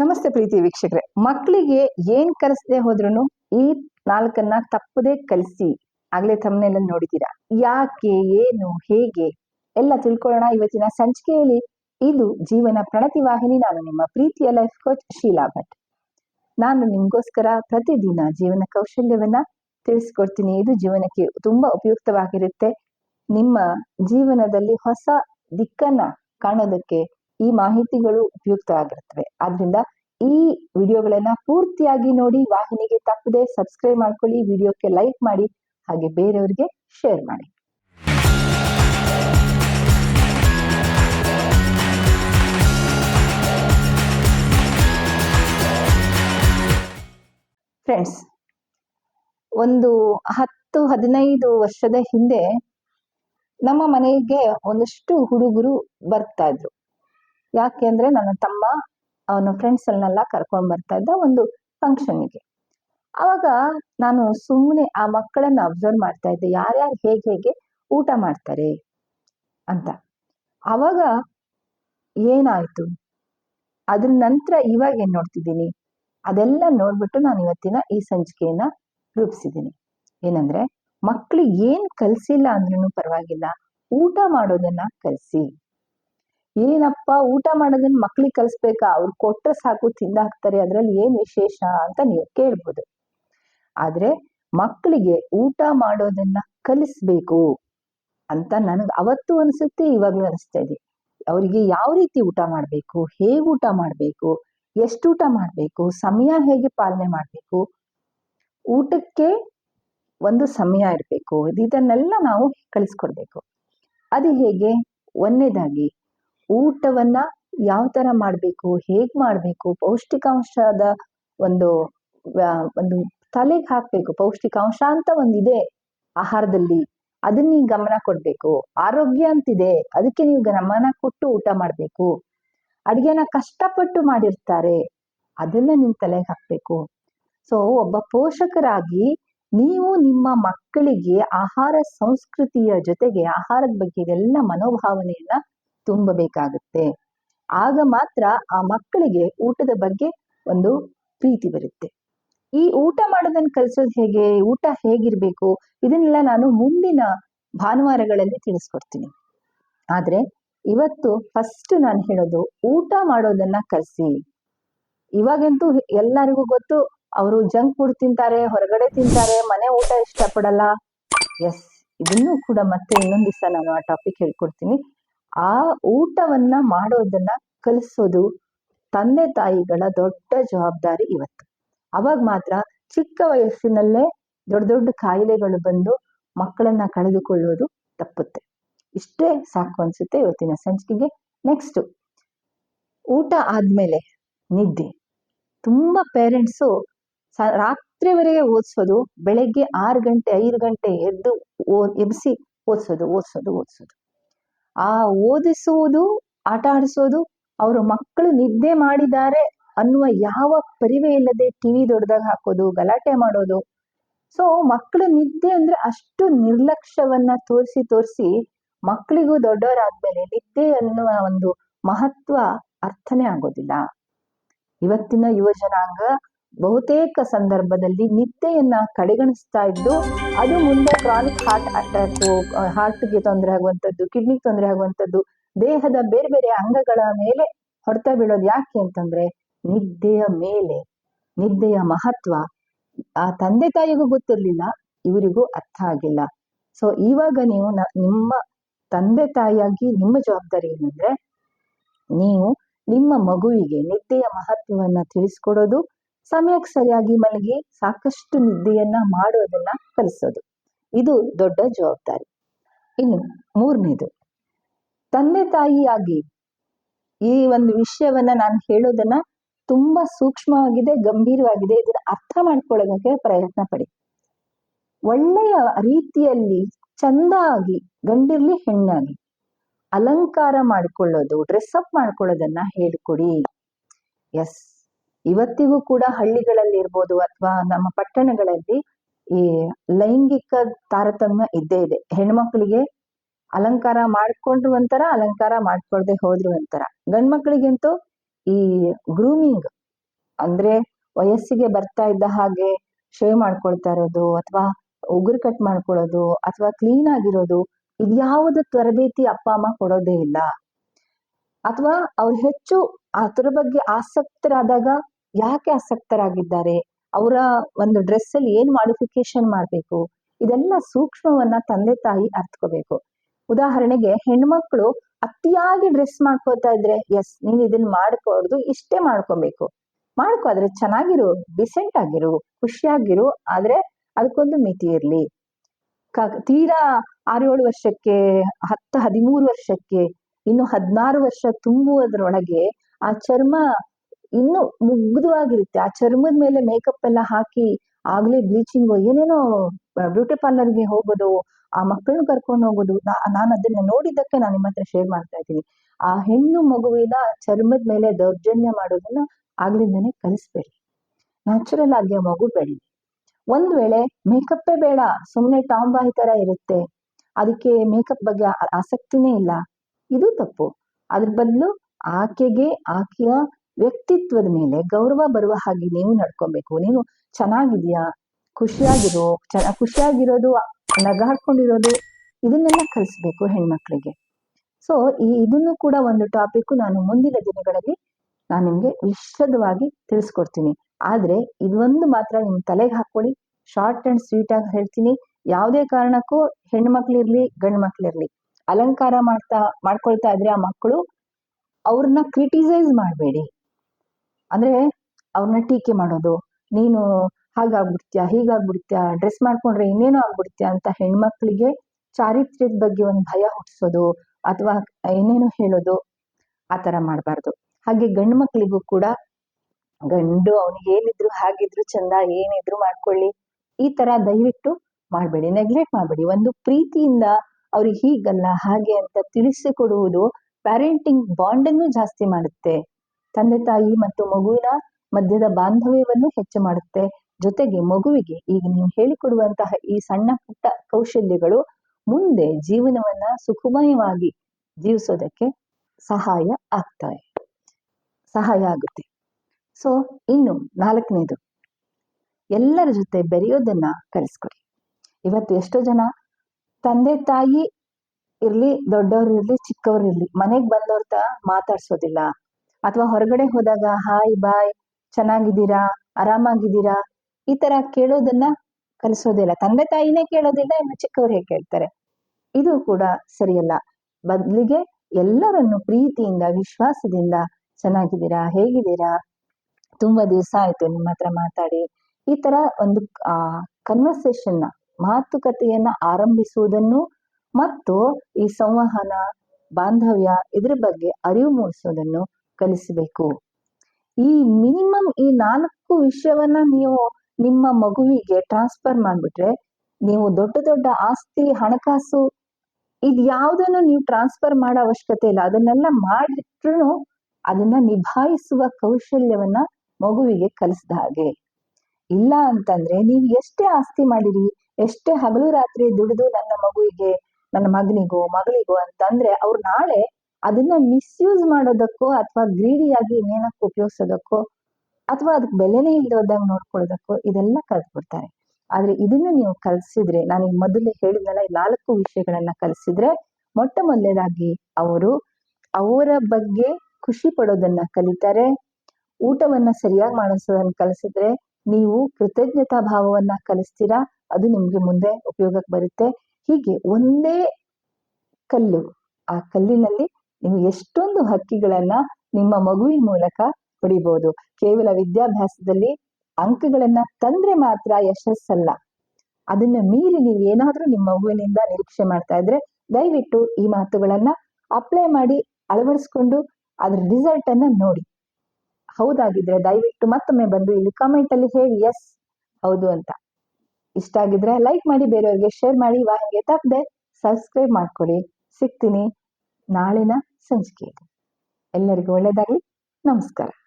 ನಮಸ್ತೆ ಪ್ರೀತಿ ವೀಕ್ಷಕರೇ. ಮಕ್ಕಳಿಗೆ ಏನ್ ಕಲಿಸದೆ ಹೋದ್ರು ಈ ನಾಲ್ಕನ್ನ ತಪ್ಪದೆ ಕಲಿಸಿ. ಆಗ್ಲೇ ತಮ್ಮನೆಲ್ಲ ನೋಡಿದ್ದೀರಾ ಯಾಕೆ, ಏನು, ಹೇಗೆ? ಎಲ್ಲ ತಿಳ್ಕೊಳ್ಳೋಣ ಇವತ್ತಿನ ಸಂಚಿಕೆಯಲ್ಲಿ. ಇದು ಜೀವನ ಪ್ರಣತಿ ವಾಹಿನಿ ನಾನು ನಿಮ್ಮ ಪ್ರೀತಿಯ ಲೈಫ್ ಕೋಚ್ ಶೀಲಾ ಭಟ್. ನಾನು ನಿಮ್ಗೋಸ್ಕರ ಪ್ರತಿದಿನ ಜೀವನ ಕೌಶಲ್ಯವನ್ನ ತಿಳಿಸ್ಕೊಡ್ತೀನಿ. ಇದು ಜೀವನಕ್ಕೆ ತುಂಬಾ ಉಪಯುಕ್ತವಾಗಿರುತ್ತೆ. ನಿಮ್ಮ ಜೀವನದಲ್ಲಿ ಹೊಸ ದಿಕ್ಕನ್ನ ಕಾಣೋದಕ್ಕೆ ಈ ಮಾಹಿತಿಗಳು ಉಪಯುಕ್ತ ಆಗಿರುತ್ತವೆ. ಆದ್ರಿಂದ ಈ ವಿಡಿಯೋಗಳನ್ನ ಪೂರ್ತಿಯಾಗಿ ನೋಡಿ, ವಾಹಿನಿಗೆ ತಪ್ಪದೆ ಸಬ್ಸ್ಕ್ರೈಬ್ ಮಾಡ್ಕೊಳ್ಳಿ, ವಿಡಿಯೋಕ್ಕೆ ಲೈಕ್ ಮಾಡಿ, ಹಾಗೆ ಬೇರೆಯವರಿಗೆ ಶೇರ್ ಮಾಡಿ. ಫ್ರೆಂಡ್ಸ್ ಒಂದು ಹತ್ತು, ಹದಿನೈದು ವರ್ಷದ ಹಿಂದೆ ನಮ್ಮ ಮನೆಗೆ ಒಂದಷ್ಟು ಹುಡುಗರು ಬರ್ತಾ ಇದ್ರು. ಯಾಕೆ ಅಂದರೆ ನನ್ನ ತಮ್ಮ ಅವನ ಫ್ರೆಂಡ್ಸ್ ಕರ್ಕೊಂಡು ಕರ್ಕೊಂಡ್ ಬರ್ತಾ ಇದ್ದ ಒಂದು ಫಂಕ್ಷನ್ಗೆ ಅವಾಗ ನಾನು ಸುಮ್ಮನೆ ಆ ಮಕ್ಕಳನ್ನ ಅಬ್ಸರ್ವ್ ಮಾಡ್ತಾ ಇದ್ದೆ, ಯಾರ್ಯಾರು ಹೇಗೆ ಹೇಗೆ ಊಟ ಮಾಡ್ತಾರೆ ಅಂತ. ಅವಾಗ ಏನಾಯ್ತು? ಅದ್ರ ನಂತರ ಇವಾಗ ಏನು ನೋಡ್ತಿದ್ದೀನಿ? ಅದೆಲ್ಲ ನೋಡ್ಬಿಟ್ಟು ನಾನು ಇವತ್ತಿನ ಈ ಸಂಚಿಕೆಯನ್ನ ರೂಪಿಸಿದ್ದೀನಿ. ಏನಂದ್ರೆ ಮಕ್ಳಿಗೆ ಏನು ಕಲಿಸಿಲ್ಲ ಅಂದ್ರೂ ಪರವಾಗಿಲ್ಲ, ಊಟ ಮಾಡೋದನ್ನ ಕಲ್ಸಿ. ಏನಪ್ಪ ಊಟ ಮಾಡೋದನ್ನ ಮಕ್ಳಿಗೆ ಕಲಿಸ್ಬೇಕಾ? ಅವ್ರು ಕೊಟ್ಟರೆ ಸಾಕು ತಿಂದಾಕ್ತಾರೆ ಅದರಲ್ಲಿ ಏನು ವಿಶೇಷ ಅಂತ ನೀವು ಕೇಳ್ಬೋದು. ಆದರೆ ಮಕ್ಕಳಿಗೆ ಊಟ ಮಾಡೋದನ್ನ ಕಲಿಸ್ಬೇಕು ಅಂತ ನನಗೆ ಅವತ್ತು ಅನಿಸುತ್ತೆ, ಇವಾಗ್ಲೂ ಅನಿಸ್ತಾ ಇದೆ. ಅವರಿಗೆ ಯಾವ ರೀತಿ ಊಟ ಮಾಡಬೇಕು, ಹೇಗೆ ಊಟ ಮಾಡಬೇಕು, ಎಷ್ಟು ಊಟ ಮಾಡಬೇಕು, ಸಮಯ ಹೇಗೆ ಪಾಲನೆ ಮಾಡಬೇಕು, ಊಟಕ್ಕೆ ಒಂದು ಸಮಯ ಇರಬೇಕು, ಇದನ್ನೆಲ್ಲ ನಾವು ಕಲಿಸ್ಕೊಡ್ಬೇಕು. ಅದು ಹೇಗೆ? ಒಂದನೇದಾಗಿ ಊಟವನ್ನ ಯಾವ ತರ ಮಾಡ್ಬೇಕು, ಹೇಗ್ ಮಾಡ್ಬೇಕು, ಪೌಷ್ಟಿಕಾಂಶದ ಒಂದು ಒಂದು ತಲೆಗೆ ಹಾಕ್ಬೇಕು, ಪೌಷ್ಟಿಕಾಂಶ ಅಂತ ಒಂದಿದೆ ಆಹಾರದಲ್ಲಿ. ಅದನ್ನ ನೀವು ಗಮನ ಕೊಡ್ಬೇಕು. ಆರೋಗ್ಯ ಅಂತಿದೆ. ಅದಕ್ಕೆ ನೀವು ಗಮನ ಕೊಟ್ಟು ಊಟ ಮಾಡ್ಬೇಕು. ಅಡಿಗೆನ ಕಷ್ಟಪಟ್ಟು ಮಾಡಿರ್ತಾರೆ. ಅದನ್ನ ನಿಮ್ಮ ತಲೆಗೆ ಹಾಕ್ಬೇಕು. ಸೊ ಒಬ್ಬ ಪೋಷಕರಾಗಿ ನೀವು ನಿಮ್ಮ ಮಕ್ಕಳಿಗೆ ಆಹಾರ ಸಂಸ್ಕೃತಿಯ ಜೊತೆಗೆ ಆಹಾರದ ಬಗ್ಗೆ ಎಲ್ಲ ಮನೋಭಾವನೆಯನ್ನ ತುಂಬಬೇಕಾಗುತ್ತೆ. ಆಗ ಮಾತ್ರ ಆ ಮಕ್ಕಳಿಗೆ ಊಟದ ಬಗ್ಗೆ ಒಂದು ಪ್ರೀತಿ ಬರುತ್ತೆ. ಈ ಊಟ ಮಾಡೋದನ್ನ ಕಲಿಸೋದು ಹೇಗೆ, ಊಟ ಹೇಗಿರ್ಬೇಕು, ಇದನ್ನೆಲ್ಲ ನಾನು ಮುಂದಿನ ಭಾನುವಾರಗಳಲ್ಲಿ ತಿಳಿಸ್ಕೊಡ್ತೀನಿ. ಆದ್ರೆ ಇವತ್ತು ಫಸ್ಟ್ ನಾನು ಹೇಳೋದು ಊಟ ಮಾಡೋದನ್ನ ಕಲಿಸಿ. ಇವಾಗಂತೂ ಎಲ್ಲರಿಗೂ ಗೊತ್ತು, ಅವರು ಜಂಕ್ ಫುಡ್ ತಿಂತಾರೆ, ಹೊರಗಡೆ ತಿಂತಾರೆ, ಮನೆ ಊಟ ಇಷ್ಟಪಡಲ್ಲ. ಎಸ್ ಇದನ್ನು ಕೂಡ ಮತ್ತೆ ಇನ್ನೊಂದ್ ದಿವಸ ನಾನು ಆ ಟಾಪಿಕ್ ಹೇಳ್ಕೊಡ್ತೀನಿ. ಆ ಊಟವನ್ನ ಮಾಡೋದನ್ನ ಕಲಿಸೋದು ತಂದೆ ತಾಯಿಗಳ ದೊಡ್ಡ ಜವಾಬ್ದಾರಿ ಇವತ್ತು. ಅವಾಗ ಮಾತ್ರ ಚಿಕ್ಕ ವಯಸ್ಸಿನಲ್ಲೇ ದೊಡ್ಡ ದೊಡ್ಡ ಕಾಯಿಲೆಗಳು ಬಂದು ಮಕ್ಕಳನ್ನ ಕಳೆದುಕೊಳ್ಳೋದು ತಪ್ಪುತ್ತೆ. ಇಷ್ಟೇ ಸಾಕು ಅನ್ಸುತ್ತೆ ಇವತ್ತಿನ ಸಂಚಿಕೆಗೆ. ನೆಕ್ಸ್ಟ್ ಊಟ ಆದ್ಮೇಲೆ ನಿದ್ದೆ. ತುಂಬಾ ಪೇರೆಂಟ್ಸು ರಾತ್ರಿವರೆಗೆ ಓದಿಸೋದು, ಬೆಳಗ್ಗೆ ಆರು ಗಂಟೆ, ಐದು ಗಂಟೆ ಎದ್ದು ಓ ಎಬ್ಸಿ ಓದಿಸೋದು ಓದಿಸೋದು ಓದಿಸೋದು. ಆ ಓದಿಸುವುದು, ಆಟ ಆಡಿಸೋದು ಅವರು ಮಕ್ಕಳು ನಿದ್ದೆ ಮಾಡಿದ್ದಾರೆ ಅನ್ನುವ ಯಾವ ಪರಿವೆ ಇಲ್ಲದೆ ಟಿವಿ ದೊಡ್ಡದಾಗ ಹಾಕೋದು, ಗಲಾಟೆ ಮಾಡೋದು. ಸೊ ಮಕ್ಕಳು ನಿದ್ದೆ ಅಂದ್ರೆ ಅಷ್ಟು ನಿರ್ಲಕ್ಷ್ಯವನ್ನ ತೋರಿಸಿ ತೋರಿಸಿ ಮಕ್ಕಳಿಗೂ ದೊಡ್ಡವರಾದ್ಮೇಲೆ ನಿದ್ದೆ ಅನ್ನುವ ಒಂದು ಮಹತ್ವ ಅರ್ಥನೇ ಆಗೋದಿಲ್ಲ. ಇವತ್ತಿನ ಯುವ ಜನಾಂಗ ಬಹುತೇಕ ಸಂದರ್ಭದಲ್ಲಿ ನಿದ್ದೆಯನ್ನ ಕಡೆಗಣಿಸ್ತಾ ಇದ್ದು, ಅದು ಮುಂದೆ ಕ್ರಾನಿಕ್ ಹಾರ್ಟ್ ಅಟ್ಯಾಕ್ ಹಾರ್ಟ್ಗೆ ತೊಂದರೆ ಆಗುವಂಥದ್ದು ಕಿಡ್ನಿಗೆ ತೊಂದರೆ ಆಗುವಂಥದ್ದು, ದೇಹದ ಬೇರೆ ಬೇರೆ ಅಂಗಗಳ ಮೇಲೆ ಹೊಡೆತ ಬೀಳೋದು ಯಾಕೆ ಅಂತಂದ್ರೆ, ನಿದ್ದೆಯ ಮೇಲೆ, ನಿದ್ದೆಯ ಮಹತ್ವ ಆ ತಂದೆ ತಾಯಿಗೂ ಗೊತ್ತಿರ್ಲಿಲ್ಲ, ಇವರಿಗೂ ಅರ್ಥ ಆಗಿಲ್ಲ. ಸೊ ಇವಾಗ ನೀವು ನಿಮ್ಮ ತಂದೆ ತಾಯಿಯಾಗಿ ನಿಮ್ಮ ಜವಾಬ್ದಾರಿ ಏನಂದ್ರೆ, ನೀವು ನಿಮ್ಮ ಮಗುವಿಗೆ ನಿದ್ದೆಯ ಮಹತ್ವವನ್ನ ತಿಳಿಸ್ಕೊಡೋದು ಸಮಯಕ್ಕೆ ಸರಿಯಾಗಿ ಮಲಗಿ ಸಾಕಷ್ಟು ನಿದ್ದೆಯನ್ನ ಮಾಡೋದನ್ನ ಕಲಿಸೋದು. ಇದು ದೊಡ್ಡ ಜವಾಬ್ದಾರಿ. ಇನ್ನು ಮೂರನೇದು, ತಂದೆ ತಾಯಿಯಾಗಿ ಈ ಒಂದು ವಿಷಯವನ್ನ ನಾನು ಹೇಳೋದನ್ನ ತುಂಬಾ ಸೂಕ್ಷ್ಮವಾಗಿದೆ, ಗಂಭೀರವಾಗಿದೆ, ಇದನ್ನ ಅರ್ಥ ಮಾಡ್ಕೊಳ್ಳೋದಕ್ಕೆ ಪ್ರಯತ್ನ ಪಡಿ. ಒಳ್ಳೆಯ ರೀತಿಯಲ್ಲಿ ಚಂದಾಗಿ, ಗಂಡಿರ್ಲಿ ಹೆಣ್ಣಾಗಿ ಅಲಂಕಾರ ಮಾಡಿಕೊಳ್ಳೋದು ಡ್ರೆಸ್ ಅಪ್ ಮಾಡ್ಕೊಳ್ಳೋದನ್ನ ಹೇಳ್ಕೊಡಿ. ಎಸ್ ಇವತ್ತಿಗೂ ಕೂಡ ಹಳ್ಳಿಗಳಲ್ಲಿ ಇರ್ಬೋದು ಅಥವಾ ನಮ್ಮ ಪಟ್ಟಣಗಳಲ್ಲಿ ಈ ಲೈಂಗಿಕ ತಾರತಮ್ಯ ಇದ್ದೇ ಇದೆ. ಹೆಣ್ಮಕ್ಳಿಗೆ ಅಲಂಕಾರ ಮಾಡ್ಕೊಂಡ್ರು ಒಂಥರ ಅಲಂಕಾರ ಮಾಡ್ಕೊಳ್ದೆ ಹೋದ್ರು ಒಂಥರ ಗಂಡ್ಮಕ್ಳಿಗಂತೂ ಈ ಗ್ರೂಮಿಂಗ್ ಅಂದ್ರೆ ವಯಸ್ಸಿಗೆ ಬರ್ತಾ ಇದ್ದ ಹಾಗೆ ಶೇವ್ ಮಾಡ್ಕೊಳ್ತಾ ಇರೋದು ಅಥವಾ ಉಗುರು ಕಟ್ ಮಾಡ್ಕೊಳ್ಳೋದು ಅಥವಾ ಕ್ಲೀನ್ ಆಗಿರೋದು ಇದ್ಯಾವುದ ತರಬೇತಿ ಅಪ್ಪ, ಅಮ್ಮ ಕೊಡೋದೇ ಇಲ್ಲ. ಅಥವಾ ಅವ್ರು ಹೆಚ್ಚು ಅದ್ರ ಬಗ್ಗೆ ಆಸಕ್ತರಾದಾಗ ಯಾಕೆ ಆಸಕ್ತರಾಗಿದ್ದಾರೆ? ಅವರ ಒಂದು ಡ್ರೆಸ್ ಅಲ್ಲಿ ಏನ್ ಮಾಡಿಫಿಕೇಶನ್ ಮಾಡ್ಬೇಕು? ಇದೆಲ್ಲ ಸೂಕ್ಷ್ಮವನ್ನ ತಂದೆ ತಾಯಿ ಅರ್ಥಕೋಬೇಕು. ಉದಾಹರಣೆಗೆ, ಹೆಣ್ಮಕ್ಳು ಅತಿಯಾಗಿ ಡ್ರೆಸ್ ಮಾಡ್ಕೋತಾ ಇದ್ರೆ ಎಸ್ ನೀನ್ ಇದನ್ನ ಮಾಡ್ಕೊಡ್ದು ಇಷ್ಟೇ ಮಾಡ್ಕೊಬೇಕು. ಮಾಡ್ಕೊ, ಆದ್ರೆ ಚೆನ್ನಾಗಿರು ಡಿಸೆಂಟ್ ಆಗಿರು, ಖುಷಿಯಾಗಿರು, ಆದ್ರೆ ಅದಕ್ಕೊಂದು ಮಿತಿ ಇರ್ಲಿ. ಕ- ತೀರಾ ಆರೇಳು ವರ್ಷಕ್ಕೆ, ಹತ್ತು ಹದಿಮೂರು ವರ್ಷಕ್ಕೆ, ಇನ್ನು ಹದಿನಾರು ವರ್ಷ ತುಂಬುವುದರೊಳಗೆ ಆ ಚರ್ಮ ಇನ್ನು ಮುಗ್ಧವಾಗಿರುತ್ತೆ. ಆ ಚರ್ಮದ ಮೇಲೆ ಮೇಕಪ್ ಎಲ್ಲ ಹಾಕಿ ಆಗ್ಲೇ ಬ್ಲೀಚಿಂಗ್ ಏನೇನೋ ಬ್ಯೂಟಿ ಪಾರ್ಲರ್ಗೆ ಹೋಗೋದು, ಆ ಮಕ್ಕಳನ್ನ ಕರ್ಕೊಂಡು ಹೋಗೋದು ನಾನು ಅದನ್ನ ನೋಡಿದ್ದಕ್ಕೆ ನಾನು ನಿಮ್ಮ ಹತ್ರ ಶೇರ್ ಮಾಡ್ತಾ ಇದ್ದೀನಿ. ಆ ಹೆಣ್ಣು ಮಗುವಿನ ಚರ್ಮದ ಮೇಲೆ ದೌರ್ಜನ್ಯ ಮಾಡೋದನ್ನ ಆಗ್ಲಿಂದನೇ ಕಲಿಸ್ಬೇಡಿ. ನ್ಯಾಚುರಲ್ ಆಗಿ ಆ ಮಗು ಬೆಳೀಲಿ. ಒಂದ್ ವೇಳೆ ಮೇಕಪ್ಪೇ ಬೇಡ ಸುಮ್ಮನೆ ಟಾಂಬಾಯಿ ತರ ಇರುತ್ತೆ, ಅದಕ್ಕೆ ಮೇಕಪ್ ಬಗ್ಗೆ ಆಸಕ್ತಿನೇ ಇಲ್ಲ. ಇದು ತಪ್ಪು. ಅದ್ರ ಬದಲು ಆಕೆಗೆ, ಆಕೆಯ ವ್ಯಕ್ತಿತ್ವದ ಮೇಲೆ ಗೌರವ ಬರುವ ಹಾಗೆ ನೀವು ನಡ್ಕೊಬೇಕು. ನೀನು ಚೆನ್ನಾಗಿದ್ಯಾ ಖುಷಿಯಾಗಿರೋ. ಚೆನ್ನ ಖುಷಿಯಾಗಿರೋದು, ನಗಾಡ್ಕೊಂಡಿರೋದು, ಇದನ್ನೆಲ್ಲ ಕಲಿಸ್ಬೇಕು ಹೆಣ್ಮಕ್ಳಿಗೆ. ಸೊ ಈ, ಇದನ್ನು ಕೂಡ ಒಂದು ಟಾಪಿಕ್ ನಾನು ಮುಂದಿನ ದಿನಗಳಲ್ಲಿ ನಾನು ನಿಮ್ಗೆ ವಿಶದವಾಗಿ ತಿಳಿಸ್ಕೊಡ್ತೀನಿ. ಆದ್ರೆ, ಇದೊಂದು ಮಾತ್ರ ನಿಮ್ ತಲೆಗೆ ಹಾಕೊಳ್ಳಿ ಶಾರ್ಟ್ ಅಂಡ್ ಸ್ವೀಟ್ ಆಗಿ ಹೇಳ್ತೀನಿ. ಯಾವುದೇ ಕಾರಣಕ್ಕೂ ಹೆಣ್ಮಕ್ಳಿರ್ಲಿ ಗಂಡು ಮಕ್ಳಿರ್ಲಿ ಅಲಂಕಾರ ಮಾಡ್ತಾ, ಮಾಡ್ಕೊಳ್ತಾ ಇದ್ರೆ ಆ ಮಕ್ಕಳು ಅವ್ರನ್ನ ಕ್ರಿಟಿಸೈಸ್ ಮಾಡಬೇಡಿ. ಅಂದ್ರೆ ಅವ್ರನ್ನ ಟೀಕೆ ಮಾಡೋದು, ನೀನು ಹಾಗಾಗ್ಬಿಡ್ತೀಯ, ಹೀಗಾಗ್ಬಿಡ್ತೀಯ ಡ್ರೆಸ್ ಮಾಡ್ಕೊಂಡ್ರೆ ಇನ್ನೇನೋ ಆಗ್ಬಿಡ್ತೀಯ ಅಂತ ಹೆಣ್ಮಕ್ಳಿಗೆ ಚಾರಿತ್ರ್ಯದ ಬಗ್ಗೆ ಒಂದು ಭಯ ಹುಟ್ಟಿಸೋದು ಅಥವಾ ಏನೇನೋ ಹೇಳೋದು ಆ ಥರ ಮಾಡಬಾರ್ದು. ಹಾಗೆ ಗಂಡು ಮಕ್ಳಿಗೂ ಕೂಡ ಗಂಡು ಅವನಿಗೆ ಏನಿದ್ರು ಹಾಗಿದ್ರು ಚಂದ, ಏನಿದ್ರು ಮಾಡ್ಕೊಳ್ಳಿ, ಈ ತರ ದಯವಿಟ್ಟು ಮಾಡಬೇಡಿ ನೆಗ್ಲೆಕ್ಟ್ ಮಾಡಬೇಡಿ. ಒಂದು ಪ್ರೀತಿಯಿಂದ ಅವ್ರಿಗೆ ಹೀಗಲ್ಲ, ಹಾಗೆ ಅಂತ ತಿಳಿಸಿಕೊಡುವುದು ಪ್ಯಾರೆಂಟಿಂಗ್ ಬಾಂಡನ್ನು ಜಾಸ್ತಿ ಮಾಡುತ್ತೆ. ತಂದೆ ತಾಯಿ ಮತ್ತು ಮಗುವಿನ ಮಧ್ಯದ ಬಾಂಧವ್ಯವನ್ನು ಹೆಚ್ಚು ಮಾಡುತ್ತೆ. ಜೊತೆಗೆ ಮಗುವಿಗೆ ಈಗ ನೀವು ಹೇಳಿಕೊಡುವಂತಹ ಈ ಸಣ್ಣ ಪುಟ್ಟ ಕೌಶಲ್ಯಗಳು ಮುಂದೆ ಜೀವನವನ್ನ ಸುಖಮಯವಾಗಿ ಜೀವಿಸೋದಕ್ಕೆ ಸಹಾಯ ಆಗ್ತವೆ. ಸಹಾಯ ಆಗುತ್ತೆ. ಸೊ ಇನ್ನು ನಾಲ್ಕನೇದು. ಎಲ್ಲರ ಜೊತೆ ಬೆರೆಯೋದನ್ನ ಕಲಿಸ್ಕೊಡಿ ಇವತ್ತು ಎಷ್ಟೋ ಜನ ತಂದೆ ತಾಯಿ ಇರ್ಲಿ, ದೊಡ್ಡವ್ರು ಇರ್ಲಿ, ಚಿಕ್ಕವ್ರು ಇರ್ಲಿ, ಮನೆಗೆ ಬಂದವ್ರ ತ ಮಾತಾಡ್ಸೋದಿಲ್ಲ. ಅಥವಾ ಹೊರಗಡೆ ಹೋದಾಗ, ಹಾಯ್, ಬಾಯ್, ಚೆನ್ನಾಗಿದ್ದೀರಾ? ಆರಾಮಾಗಿದ್ದೀರಾ? ಈ ತರ ಕೇಳೋದನ್ನ ಕಲಿಸೋದಿಲ್ಲ. ತಂದೆ ತಾಯಿನೇ ಕೇಳೋದಿಲ್ಲ, ಇನ್ನು ಚಿಕ್ಕವ್ರು ಹೇಗೆ ಕೇಳ್ತಾರೆ? ಇದು ಕೂಡ ಸರಿಯಲ್ಲ. ಬದಲಿಗೆ ಎಲ್ಲರನ್ನು ಪ್ರೀತಿಯಿಂದ, ವಿಶ್ವಾಸದಿಂದ, ಚೆನ್ನಾಗಿದ್ದೀರಾ? ಹೇಗಿದ್ದೀರಾ? ತುಂಬಾ ದಿವಸ ಆಯ್ತು ನಿಮ್ಮ ಹತ್ರ ಮಾತಾಡಿ. ಈ ತರ ಒಂದು, ಆ ಕನ್ವರ್ಸೇಷನ್ ಮಾತುಕತೆಯನ್ನ ಆರಂಭಿಸುವುದನ್ನು ಮತ್ತು ಈ ಸಂವಹನ, ಬಾಂಧವ್ಯ ಇದ್ರ ಬಗ್ಗೆ ಅರಿವು ಮೂಡಿಸೋದನ್ನು ಕಲಿಸಬೇಕು. ಈ ಮಿನಿಮಮ್ ಈ ನಾಲ್ಕು ವಿಷಯವನ್ನ ನೀವು ನಿಮ್ಮ ಮಗುವಿಗೆ ಟ್ರಾನ್ಸ್ಫರ್ ಮಾಡ್ಬಿಟ್ರೆ ನೀವು ದೊಡ್ಡ ದೊಡ್ಡ ಆಸ್ತಿ, ಹಣಕಾಸು ಇದು ಯಾವುದನ್ನು ನೀವು ಟ್ರಾನ್ಸ್ಫರ್ ಮಾಡೋ ಅವಶ್ಯಕತೆ ಇಲ್ಲ. ಅದನ್ನೆಲ್ಲ ಮಾಡಿಟ್ರು ಅದನ್ನ ನಿಭಾಯಿಸುವ ಕೌಶಲ್ಯವನ್ನ ಮಗುವಿಗೆ ಕಲಿಸಿದ ಹಾಗೆ. ಇಲ್ಲ ಅಂತಂದ್ರೆ ನೀವು ಎಷ್ಟೇ ಆಸ್ತಿ ಮಾಡಿರಿ, ಎಷ್ಟೇ ಹಗಲು ರಾತ್ರಿ ದುಡಿದು ನನ್ನ ಮಗುವಿಗೆ, ನನ್ನ ಮಗನಿಗೋ, ಮಗಳಿಗೋ ಅಂತಂದ್ರೆ ಅವ್ರು ನಾಳೆ ಅದನ್ನ ಮಿಸ್ಯೂಸ್ ಮಾಡೋದಕ್ಕೋ ಅಥವಾ ಗ್ರೀಡಿಯಾಗಿ ಇನ್ನೇನಕ್ಕೆ ಉಪಯೋಗಿಸೋದಕ್ಕೋ ಅಥವಾ ಅದಕ್ಕೆ ಬೆಲೆನೇ ಇಲ್ಲದಾಗ ನೋಡ್ಕೊಳ್ಳೋದಕ್ಕೋ ಇದೆಲ್ಲ ಕಲ್ತ್ಬಿಡ್ತಾರೆ ಆದರೆ ಇದನ್ನ ನೀವು ಕಲ್ಸಿದ್ರೆ ನಾನು ಈಗ ಮೊದಲೇ ಹೇಳಿದ್ನಲ್ಲ ಈ ನಾಲ್ಕು ವಿಷಯಗಳನ್ನ ಕಲಿಸಿದ್ರೆ ಮೊಟ್ಟ ಮೊದಲನೇದಾಗಿ ಅವರು ಅವರ ಬಗ್ಗೆ ಖುಷಿ ಪಡೋದನ್ನ ಕಲಿತಾರೆ, ಊಟವನ್ನ ಸರಿಯಾಗಿ ಮಾಡಿಸೋದನ್ನ ಕಲಿಸಿದ್ರೆ ನೀವು ಕೃತಜ್ಞತಾ ಭಾವವನ್ನ ಕಲಿಸ್ತೀರಾ, ಅದು ನಿಮ್ಗೆ ಮುಂದೆ ಉಪಯೋಗಕ್ಕೆ ಬರುತ್ತೆ. ಹೀಗೆ ಒಂದೇ ಕಲ್ಲು, ಆ ಕಲ್ಲಿನಲ್ಲಿ ನೀವು ಎಷ್ಟೊಂದು ಹಕ್ಕಿಗಳನ್ನ ನಿಮ್ಮ ಮಗುವಿನ ಮೂಲಕ ಹೊಡಿಬಹುದು ಕೇವಲ ವಿದ್ಯಾಭ್ಯಾಸದಲ್ಲಿ ಅಂಕಗಳನ್ನ ತಂದ್ರೆ ಮಾತ್ರ ಯಶಸ್ಸಲ್ಲ. ಅದನ್ನ ಮೀರಿ ನೀವು ಏನಾದ್ರೂ ನಿಮ್ಮ ಮಗುವಿನಿಂದ ನಿರೀಕ್ಷೆ ಮಾಡ್ತಾ ಇದ್ರೆ ದಯವಿಟ್ಟು ಈ ಮಾತುಗಳನ್ನ ಅಪ್ಲೈ ಮಾಡಿ ಅಳವಡಿಸ್ಕೊಂಡು ಅದ್ರ ರಿಸಲ್ಟ್ ಅನ್ನ ನೋಡಿ. ಹೌದಾಗಿದ್ರೆ ದಯವಿಟ್ಟು ಮತ್ತೊಮ್ಮೆ ಬಂದು ಇಲ್ಲಿ ಕಾಮೆಂಟ್ ಅಲ್ಲಿ ಹೇಳಿ. ಎಸ್ ಹೌದು ಅಂತ. ಇಷ್ಟ ಆಗಿದ್ರೆ ಲೈಕ್ ಮಾಡಿ, ಬೇರೆಯವ್ರಿಗೆ ಶೇರ್ ಮಾಡಿ. ವಾಹಿನಿಗೆ ತಪ್ಪದೆ ಸಬ್ಸ್ಕ್ರೈಬ್ ಮಾಡ್ಕೊಳ್ಳಿ ಸಿಗ್ತೀನಿ. ನಾಳಿನ ಸಂಚಿಕೆಯಲ್ಲಿ ಎಲ್ಲರಿಗೂ ಒಳ್ಳೆಯದಾಗಲಿ. ನಮಸ್ಕಾರ.